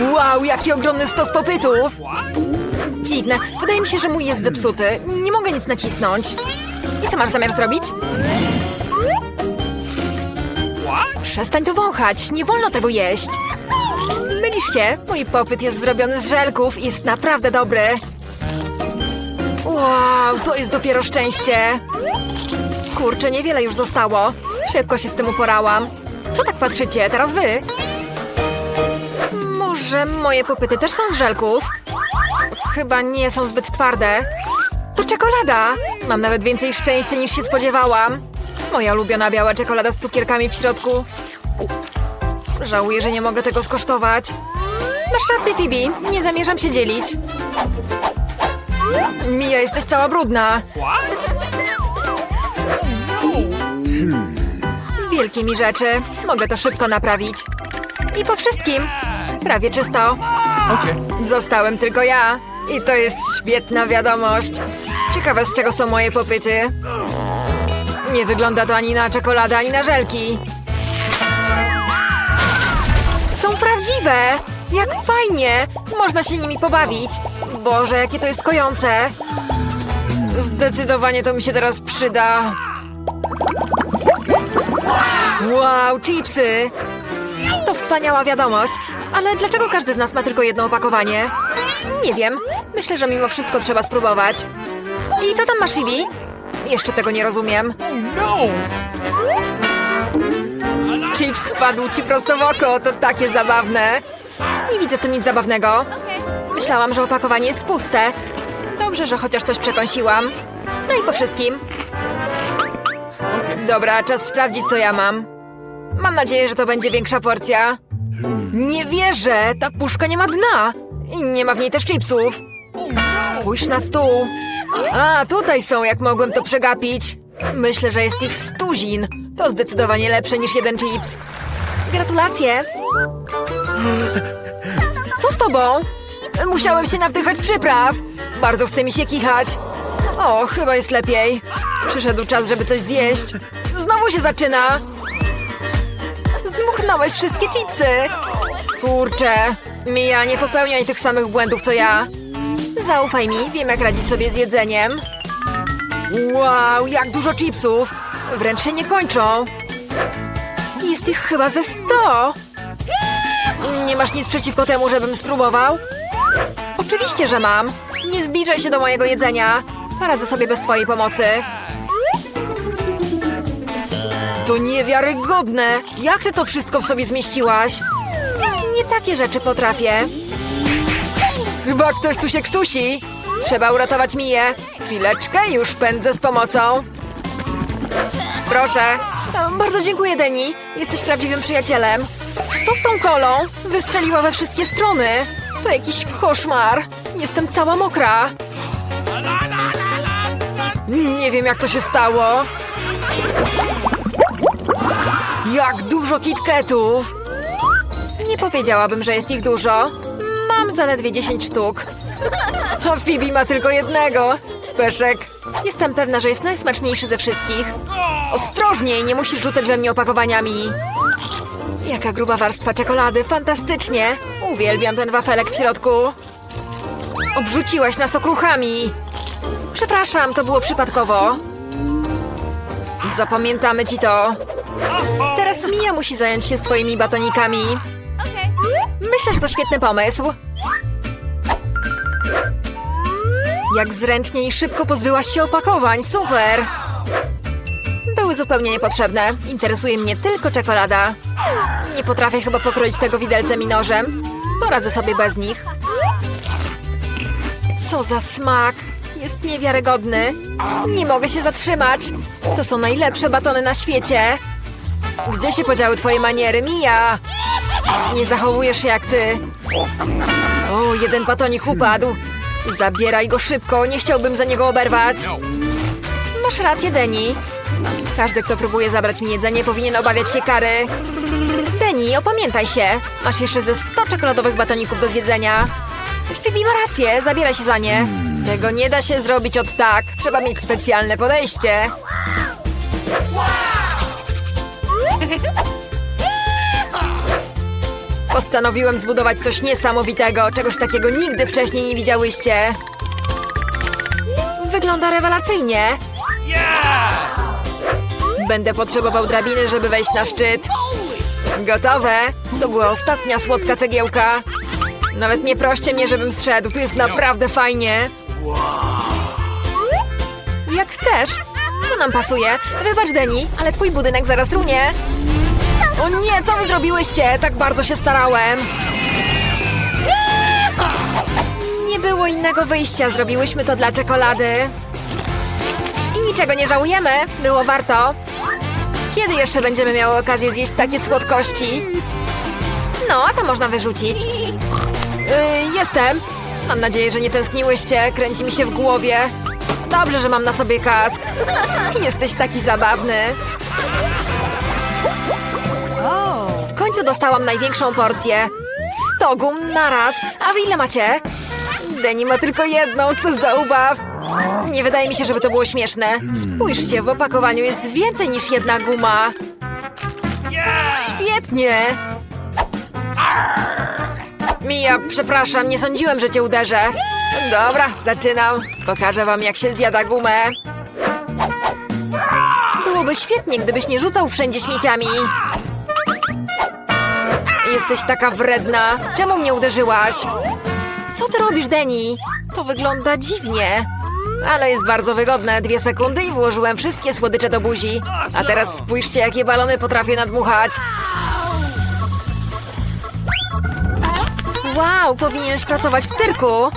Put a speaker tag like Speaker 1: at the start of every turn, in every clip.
Speaker 1: Wow, jaki ogromny stos popytów! Dziwne, wydaje mi się, że mój jest zepsuty. Nie mogę nic nacisnąć. I co masz zamiar zrobić? Przestań to wąchać, nie wolno tego jeść. Mylisz się, mój popyt jest zrobiony z żelków i jest naprawdę dobry. Wow, to jest dopiero szczęście. Kurczę, niewiele już zostało. Szybko się z tym uporałam. Co tak patrzycie, teraz wy? Może moje popyty też są z żelków? Chyba nie są zbyt twarde. To czekolada! Mam nawet więcej szczęścia niż się spodziewałam. Moja ulubiona biała czekolada z cukierkami w środku. Żałuję, że nie mogę tego skosztować. Masz rację, Phoebe. Nie zamierzam się dzielić. Mija, jesteś cała brudna. Wielkie mi rzeczy. Mogę to szybko naprawić. I po wszystkim. Prawie czysto. Zostałem tylko ja. I to jest świetna wiadomość. Ciekawe, z czego są moje popyty. Nie wygląda to ani na czekoladę, ani na żelki. Są prawdziwe! Jak fajnie! Można się nimi pobawić. Boże, jakie to jest kojące. Zdecydowanie to mi się teraz przyda. Wow, chipsy! To wspaniała wiadomość, ale dlaczego każdy z nas ma tylko jedno opakowanie? Nie wiem. Myślę, że mimo wszystko trzeba spróbować. I co tam masz, Phoebe? Jeszcze tego nie rozumiem. Chips spadł ci prosto w oko, to takie zabawne. Nie widzę w tym nic zabawnego. Myślałam, że opakowanie jest puste. Dobrze, że chociaż coś przekąsiłam. No i po wszystkim. Dobra, czas sprawdzić, co ja mam. Mam nadzieję, że to będzie większa porcja. Nie wierzę! Ta puszka nie ma dna! I nie ma w niej też chipsów. Spójrz na stół. A, tutaj są, jak mogłem to przegapić. Myślę, że jest ich stuzin. To zdecydowanie lepsze niż jeden chips. Gratulacje! Co z tobą? Musiałem się nawdychać przypraw. Bardzo chce mi się kichać. O, chyba jest lepiej. Przyszedł czas, żeby coś zjeść. Znowu się zaczyna. Zdmuchnąłeś wszystkie chipsy. Kurczę. Mija, nie popełniaj tych samych błędów, co ja. Zaufaj mi, wiem jak radzić sobie z jedzeniem. Wow, jak dużo chipsów. Wręcz się nie kończą. Jest ich chyba ze sto. Nie masz nic przeciwko temu, żebym spróbował? Oczywiście, że mam. Nie zbliżaj się do mojego jedzenia. Poradzę sobie bez twojej pomocy. To niewiarygodne! Jak ty to wszystko w sobie zmieściłaś? Nie takie rzeczy potrafię. Chyba ktoś tu się ksusi. Trzeba uratować Miję. Chwileczkę, już pędzę z pomocą. Proszę. Bardzo dziękuję, Deni. Jesteś prawdziwym przyjacielem. Co z tą kolą? Wystrzeliła we wszystkie strony. To jakiś koszmar. Jestem cała mokra. Nie wiem, jak to się stało. Jak dużo kitketów! Powiedziałabym, że jest ich dużo. Mam zaledwie 10 sztuk. A Phoebe ma tylko jednego. Peszek. Jestem pewna, że jest najsmaczniejszy ze wszystkich. Ostrożniej, nie musisz rzucać we mnie opakowaniami. Jaka gruba warstwa czekolady, fantastycznie. Uwielbiam ten wafelek w środku. Obrzuciłaś nas okruchami. Przepraszam, to było przypadkowo. Zapamiętamy ci to. Teraz Mia musi zająć się swoimi batonikami. Myślę, że to świetny pomysł. Jak zręcznie i szybko pozbyłaś się opakowań, super! Były zupełnie niepotrzebne. Interesuje mnie tylko czekolada. Nie potrafię chyba pokroić tego widelcem i nożem. Poradzę sobie bez nich. Co za smak! Jest niewiarygodny. Nie mogę się zatrzymać. To są najlepsze batony na świecie. Gdzie się podziały twoje maniery, Mija? Nie zachowujesz się jak ty. O, jeden batonik upadł. Zabieraj go szybko, nie chciałbym za niego oberwać. Masz rację, Deni. Każdy, kto próbuje zabrać mi jedzenie, powinien obawiać się kary. Deni, opamiętaj się. Masz jeszcze ze 100 czekoladowych batoników do zjedzenia. Phoebe ma rację, zabieraj się za nie. Tego nie da się zrobić od tak. Trzeba mieć specjalne podejście. Postanowiłem zbudować coś niesamowitego, czegoś takiego nigdy wcześniej nie widziałyście. Wygląda rewelacyjnie. Będę potrzebował drabiny, żeby wejść na szczyt. Gotowe. To była ostatnia słodka cegiełka. Nawet nie proście mnie, żebym zszedł. Tu jest naprawdę fajnie. Jak chcesz. To nam pasuje. Wybacz, Deni, ale twój budynek zaraz runie. O nie, co wy zrobiłyście? Tak bardzo się starałem. Nie było innego wyjścia. Zrobiłyśmy to dla czekolady. I niczego nie żałujemy. Było warto. Kiedy jeszcze będziemy miały okazję zjeść takie słodkości? No, a to można wyrzucić. Yy, jestem. Mam nadzieję, że nie tęskniłyście. Kręci mi się w głowie. Dobrze, że mam na sobie kask. Jesteś taki zabawny. Końcu dostałam największą porcję. 100 gum naraz. A wy ile macie? Deni ma tylko jedną, co za ubaw. Nie wydaje mi się, żeby to było śmieszne. Spójrzcie, w opakowaniu jest więcej niż jedna guma. Świetnie! Mija, przepraszam, nie sądziłem, że cię uderzę. Dobra, zaczynam. Pokażę wam, jak się zjada gumę. Byłoby świetnie, gdybyś nie rzucał wszędzie śmieciami. Jesteś taka wredna. Czemu mnie uderzyłaś? Co ty robisz, Deni? To wygląda dziwnie. Ale jest bardzo wygodne. Dwie sekundy i włożyłem wszystkie słodycze do buzi. A teraz spójrzcie, jakie balony potrafię nadmuchać. Wow, powinieneś pracować w cyrku.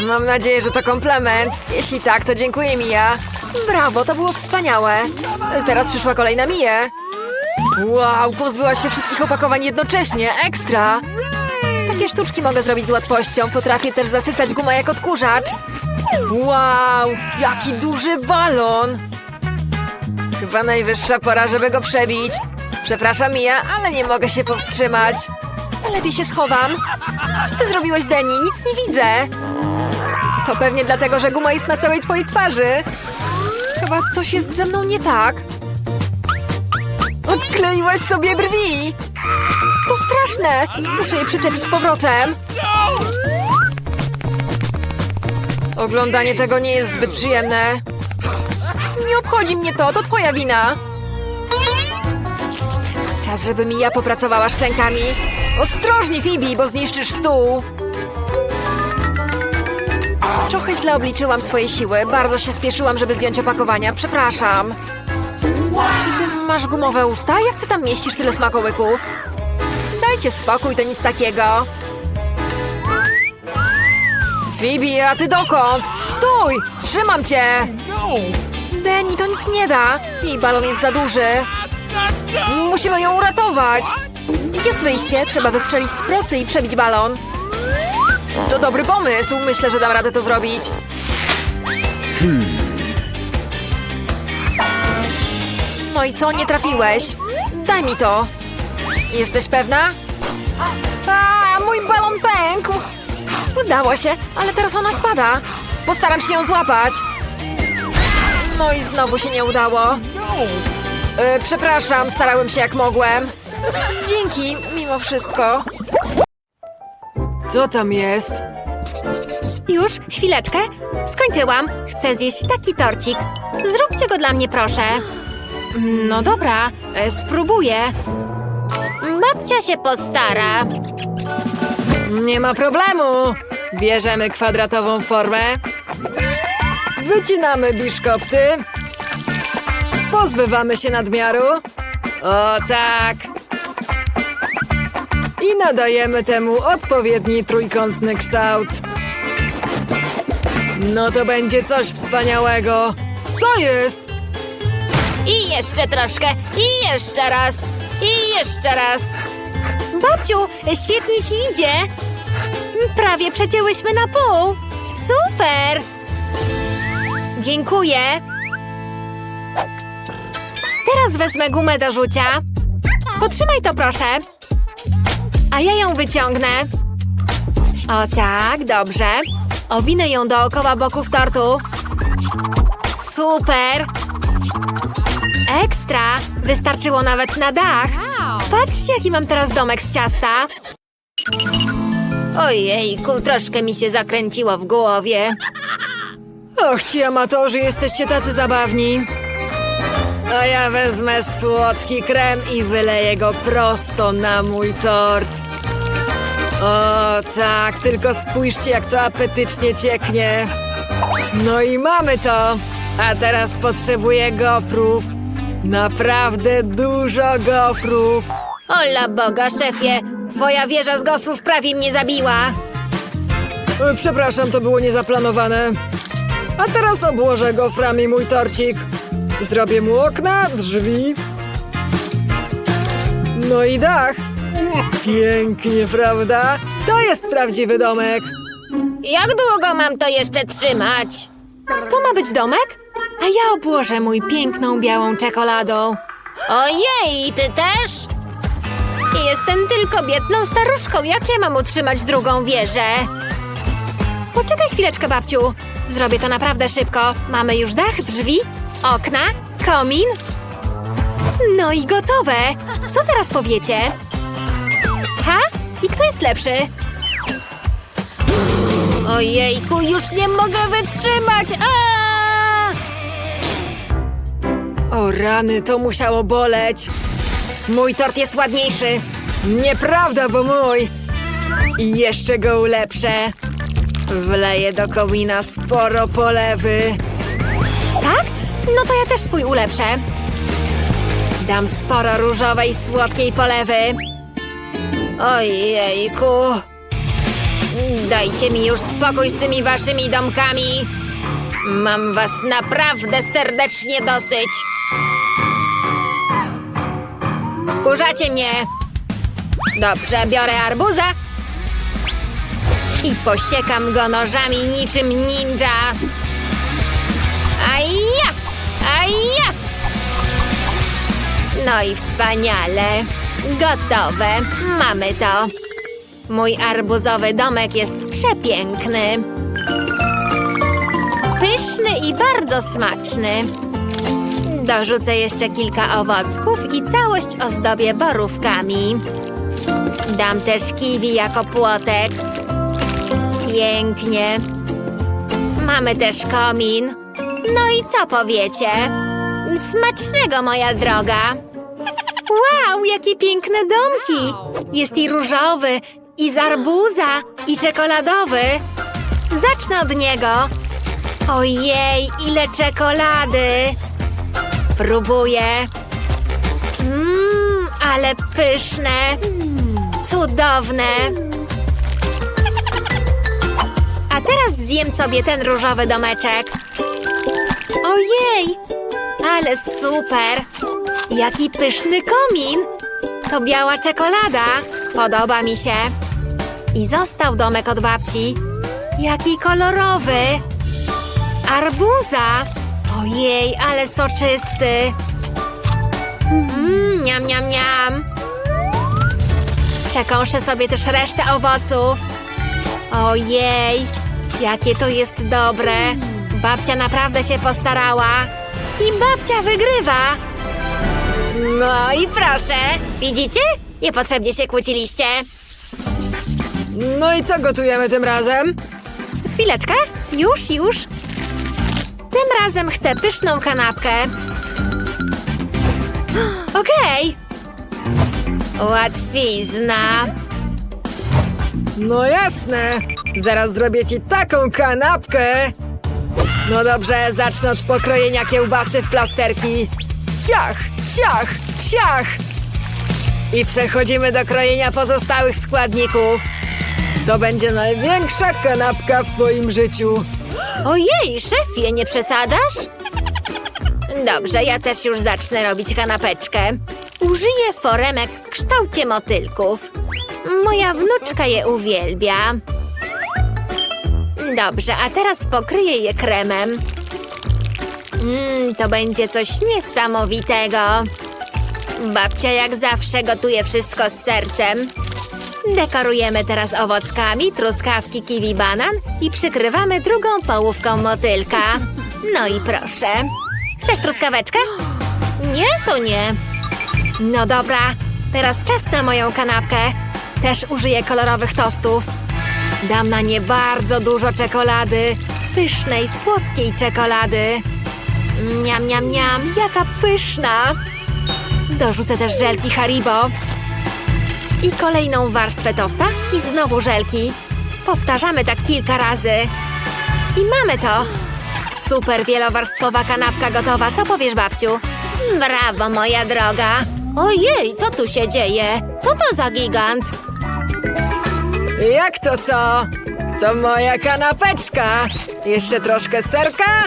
Speaker 1: Mam nadzieję, że to komplement. Jeśli tak, to dziękuję, Mija. Brawo, to było wspaniałe. Teraz przyszła kolej na Miję. Wow, pozbyłaś się wszystkich opakowań jednocześnie. Ekstra! Takie sztuczki mogę zrobić z łatwością. Potrafię też zasysać gumę jak odkurzacz. Wow, jaki duży balon! Chyba najwyższa pora, żeby go przebić. Przepraszam, Mija, ale nie mogę się powstrzymać. Lepiej się schowam. Co ty zrobiłeś, Deni? Nic nie widzę. To pewnie dlatego, że guma jest na całej twojej twarzy. Chyba coś jest ze mną nie tak. Odkleiłaś sobie brwi! To straszne! Muszę je przyczepić z powrotem. Oglądanie tego nie jest zbyt przyjemne. Nie obchodzi mnie to, to twoja wina. Czas, żeby Mija popracowała szczękami. Ostrożnie, Phoebe, bo zniszczysz stół. Trochę źle obliczyłam swoje siły. Bardzo się spieszyłam, żeby zdjąć opakowania. Przepraszam. Czy masz gumowe usta? Jak ty tam mieścisz tyle smakołyków? Dajcie spokój, to nic takiego. Phoebe, a ty dokąd? Stój! Trzymam cię! Deni, to nic nie da. Jej balon jest za duży. Musimy ją uratować. Jest wyjście. Trzeba wystrzelić z procy i przebić balon. To dobry pomysł. Myślę, że dam radę to zrobić. No i co? Nie trafiłeś? Daj mi to. Jesteś pewna? A, mój balon pękł. Udało się, ale teraz ona spada. Postaram się ją złapać. No i znowu się nie udało. E, przepraszam, starałem się jak mogłem. Dzięki, mimo wszystko. Co tam jest?
Speaker 2: Już, chwileczkę. Skończyłam. Chcę zjeść taki torcik. Zróbcie go dla mnie, proszę.
Speaker 1: No dobra, e, spróbuję.
Speaker 2: Babcia się postara.
Speaker 1: Nie ma problemu. Bierzemy kwadratową formę. Wycinamy biszkopty. Pozbywamy się nadmiaru. O tak. I nadajemy temu odpowiedni trójkątny kształt. No to będzie coś wspaniałego. Co jest?
Speaker 2: I jeszcze troszkę. I jeszcze raz. I jeszcze raz. Babciu, świetnie ci idzie. Prawie przecięłyśmy na pół. Super. Dziękuję. Teraz wezmę gumę do rzucia. Potrzymaj to, proszę. A ja ją wyciągnę. O tak, dobrze. Owinę ją dookoła boków tortu. Super. Ekstra! Wystarczyło nawet na dach.
Speaker 1: Patrzcie, jaki mam teraz domek z ciasta.
Speaker 2: Ojejku, troszkę mi się zakręciło w głowie.
Speaker 1: Och, ci amatorzy, jesteście tacy zabawni. A ja wezmę słodki krem i wyleję go prosto na mój tort. O tak, tylko spójrzcie, jak to apetycznie cieknie. No i mamy to. A teraz potrzebuję gofrów. Naprawdę dużo gofrów.
Speaker 2: Ola Boga, szefie, twoja wieża z gofrów prawie mnie zabiła.
Speaker 1: E, Przepraszam, to było niezaplanowane. A teraz obłożę goframi mój torcik. Zrobię mu okna, drzwi. No i dach. Pięknie, prawda? To jest prawdziwy domek.
Speaker 2: Jak długo mam to jeszcze trzymać?
Speaker 1: To ma być domek? A ja obłożę mój piękną białą czekoladą.
Speaker 2: Ojej, ty też? Jestem tylko biedną staruszką. Jak ja mam utrzymać drugą wieżę?
Speaker 1: Poczekaj chwileczkę, babciu. Zrobię to naprawdę szybko. Mamy już dach, drzwi, okna, komin. No i gotowe. Co teraz powiecie? Ha? I kto jest lepszy?
Speaker 2: Ojejku, już nie mogę wytrzymać! A!
Speaker 1: O rany, to musiało boleć. Mój tort jest ładniejszy. Nieprawda, bo mój. I jeszcze go ulepszę. Wleję do komina sporo polewy. Tak? No to ja też swój ulepszę. Dam sporo różowej, słodkiej polewy.
Speaker 2: Ojejku! Dajcie mi już spokój z tymi waszymi domkami! Mam was naprawdę serdecznie dosyć! Wkurzacie mnie! Dobrze, biorę arbuza i posiekam go nożami niczym ninja! Aja! Aja! No i wspaniale! Gotowe! Mamy to! Mój arbuzowy domek jest przepiękny. Pyszny i bardzo smaczny. Dorzucę jeszcze kilka owocków i całość ozdobię borówkami. Dam też kiwi jako płotek. Pięknie. Mamy też komin. No i co powiecie? Smacznego, moja droga.
Speaker 1: Wow, jakie piękne domki! Jest i różowy, i z arbuza, i czekoladowy. Zacznę od niego. Ojej, ile czekolady! Próbuję. Mmm, ale pyszne. Cudowne. A teraz zjem sobie ten różowy domeczek. Ojej, ale super! Jaki pyszny komin! To biała czekolada. Podoba mi się. I został domek od babci. Jaki kolorowy! Z arbuza! Ojej, ale soczysty! Mmm, niam, niam, niam! Przekąszę sobie też resztę owoców. Ojej, jakie to jest dobre! Babcia naprawdę się postarała. I babcia wygrywa!
Speaker 2: No i proszę, widzicie? Niepotrzebnie się kłóciliście.
Speaker 1: No i co gotujemy tym razem? Chwileczkę, już, już. Tym razem chcę pyszną kanapkę. Okej.
Speaker 2: Łatwizna.
Speaker 1: No jasne. Zaraz zrobię ci taką kanapkę. No dobrze, zacznę od pokrojenia kiełbasy w plasterki. Ciach, ciach, ciach. I przechodzimy do krojenia pozostałych składników. To będzie największa kanapka w twoim życiu.
Speaker 2: Ojej, szefie, nie przesadzasz? Dobrze, ja też już zacznę robić kanapeczkę. Użyję foremek w kształcie motylków. Moja wnuczka je uwielbia. Dobrze, a teraz pokryję je kremem. Mmm, to będzie coś niesamowitego. Babcia jak zawsze gotuje wszystko z sercem. Dekorujemy teraz owockami, truskawki, kiwi, banan i przykrywamy drugą połówką motylka. No i proszę. Chcesz truskaweczkę? Nie, to nie.
Speaker 1: No dobra, Teraz czas na moją kanapkę. Też użyję kolorowych tostów. Dam na nie bardzo dużo czekolady. Pysznej, słodkiej czekolady. Miam, miam, miam, jaka pyszna. Dorzucę też żelki Haribo. I kolejną warstwę tosta i znowu żelki. Powtarzamy tak kilka razy. I mamy to. Super wielowarstwowa kanapka gotowa. Co powiesz, babciu?
Speaker 2: Brawo, moja droga. Ojej, co tu się dzieje? Co to za gigant?
Speaker 1: Jak to co? To moja kanapeczka. Jeszcze troszkę serka,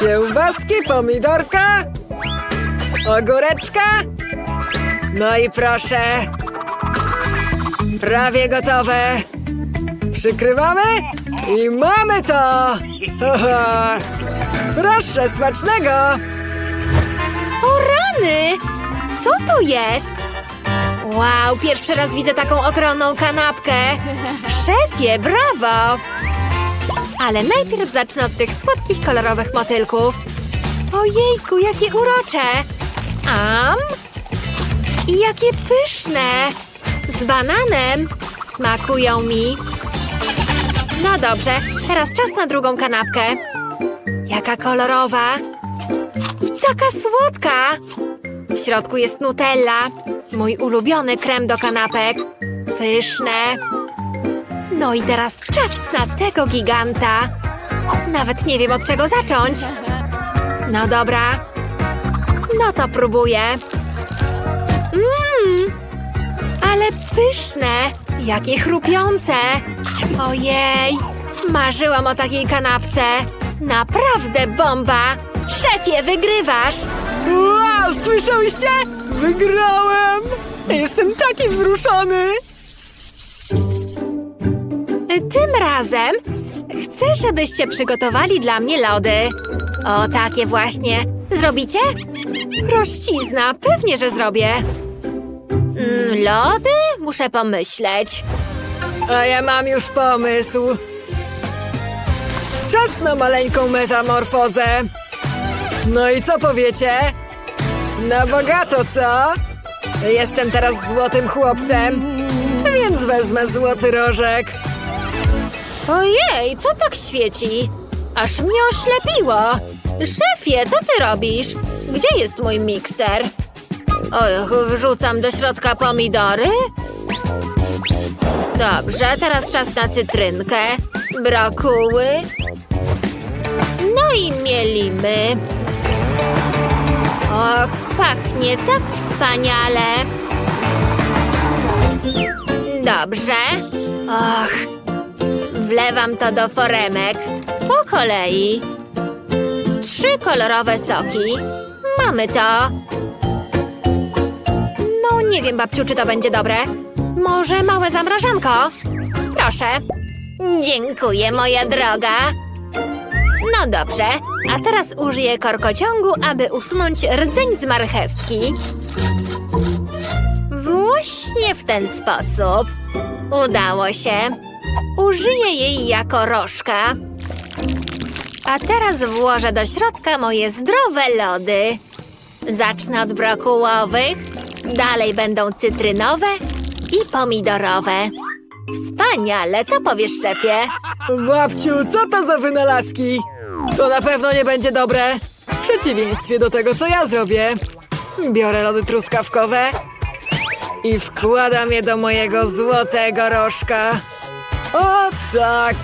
Speaker 1: kiełbaski, pomidorka, ogóreczka. No i proszę. Prawie gotowe. Przykrywamy i mamy to. Haha. Proszę, smacznego. O rany! Co to jest? Wow, pierwszy raz widzę taką ogromną kanapkę. Szefie, brawo! Ale najpierw zacznę od tych słodkich, kolorowych motylków. Ojejku, jakie urocze! Am! I jakie pyszne! Z bananem! Smakują mi. No dobrze, teraz czas na drugą kanapkę. Jaka kolorowa! I taka słodka! W środku jest Nutella, mój ulubiony krem do kanapek. Pyszne. No i teraz czas na tego giganta. Nawet nie wiem od czego zacząć. No dobra. No to próbuję. Ale pyszne. Jakie chrupiące. Ojej, marzyłam o takiej kanapce. Naprawdę bomba. Szefie, wygrywasz. Wow, słyszałyście? Wygrałem! Jestem taki wzruszony! Tym razem chcę, żebyście przygotowali dla mnie lody. O, takie właśnie. Zrobicie? Prościzna, pewnie, że zrobię.
Speaker 2: Mm, lody? Muszę pomyśleć.
Speaker 1: A ja mam już pomysł. Czas na maleńką metamorfozę. No i co powiecie? Na bogato, co? Jestem teraz złotym chłopcem, więc wezmę złoty rożek.
Speaker 2: Ojej, co tak świeci? Aż mnie oślepiło. Szefie, co ty robisz? Gdzie jest mój mikser? Och, wrzucam do środka pomidory? Dobrze, teraz czas na cytrynkę, brokuły. No i mielimy. Och, pachnie tak wspaniale. Dobrze. Och, Wlewam to do foremek. Po kolei. Trzy kolorowe soki. Mamy to. Nie wiem, babciu, czy to będzie dobre. Może małe zamrażanko? Proszę. Dziękuję, moja droga. No dobrze, a teraz użyję korkociągu, aby usunąć rdzeń z marchewki. Właśnie w ten sposób. Udało się. Użyję jej jako rożka. A teraz włożę do środka moje zdrowe lody. Zacznę od brokułowych, dalej będą cytrynowe i pomidorowe. Wspaniale, co powiesz, szefie?
Speaker 1: Babciu, co to za wynalazki? To na pewno nie będzie dobre. W przeciwieństwie do tego, co ja zrobię. Biorę lody truskawkowe i wkładam je do mojego złotego rożka. O tak!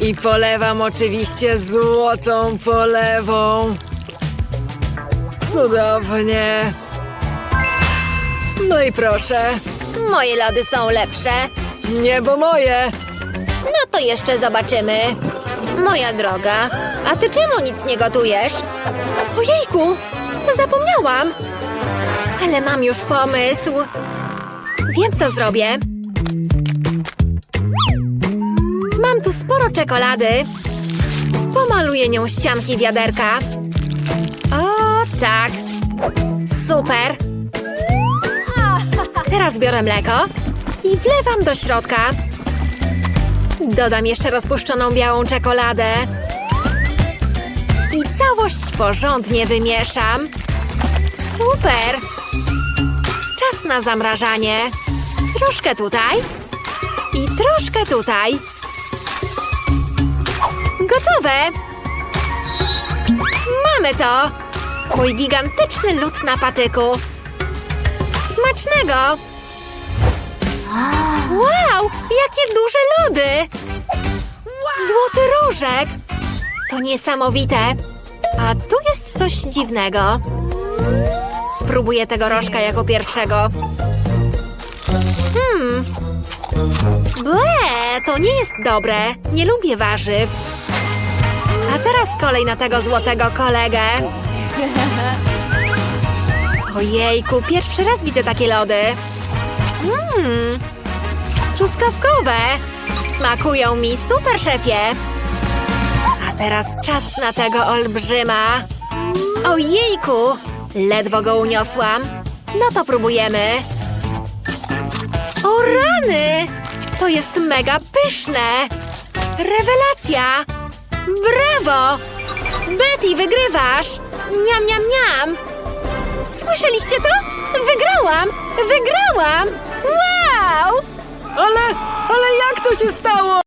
Speaker 1: I polewam oczywiście złotą polewą. Cudownie. No i proszę,
Speaker 2: Moje lody są lepsze.
Speaker 1: niebo moje.
Speaker 2: No to jeszcze zobaczymy. Moja droga, a ty czemu nic nie gotujesz?
Speaker 1: Ojejku, zapomniałam. Ale mam już pomysł. Wiem, co zrobię. Mam tu sporo czekolady. Pomaluję nią ścianki wiaderka. O, tak. Super. Teraz biorę mleko i wlewam do środka. Dodam jeszcze rozpuszczoną białą czekoladę. I całość porządnie wymieszam. Super! Czas na zamrażanie. Troszkę tutaj i troszkę tutaj. Gotowe! Mamy to! Mój gigantyczny lód na patyku. Smacznego! Wow, jakie duże lody! Złoty różek! To niesamowite. A tu jest coś dziwnego. Spróbuję tego rożka jako pierwszego. Hmm. Ble, to nie jest dobre. Nie lubię warzyw. A teraz kolej na tego złotego kolegę. Ojejku, pierwszy raz widzę takie lody. Mmm, truskawkowe. Smakują mi super, szefie. A teraz czas na tego olbrzyma. Ojejku, ledwo go uniosłam. No to próbujemy. O rany! To jest mega pyszne! Rewelacja! Brawo! Betty, wygrywasz! Niam, niam, niam! Słyszeliście to? Wygrałam! Wygrałam! Wow!
Speaker 3: Ale, ale jak to się stało?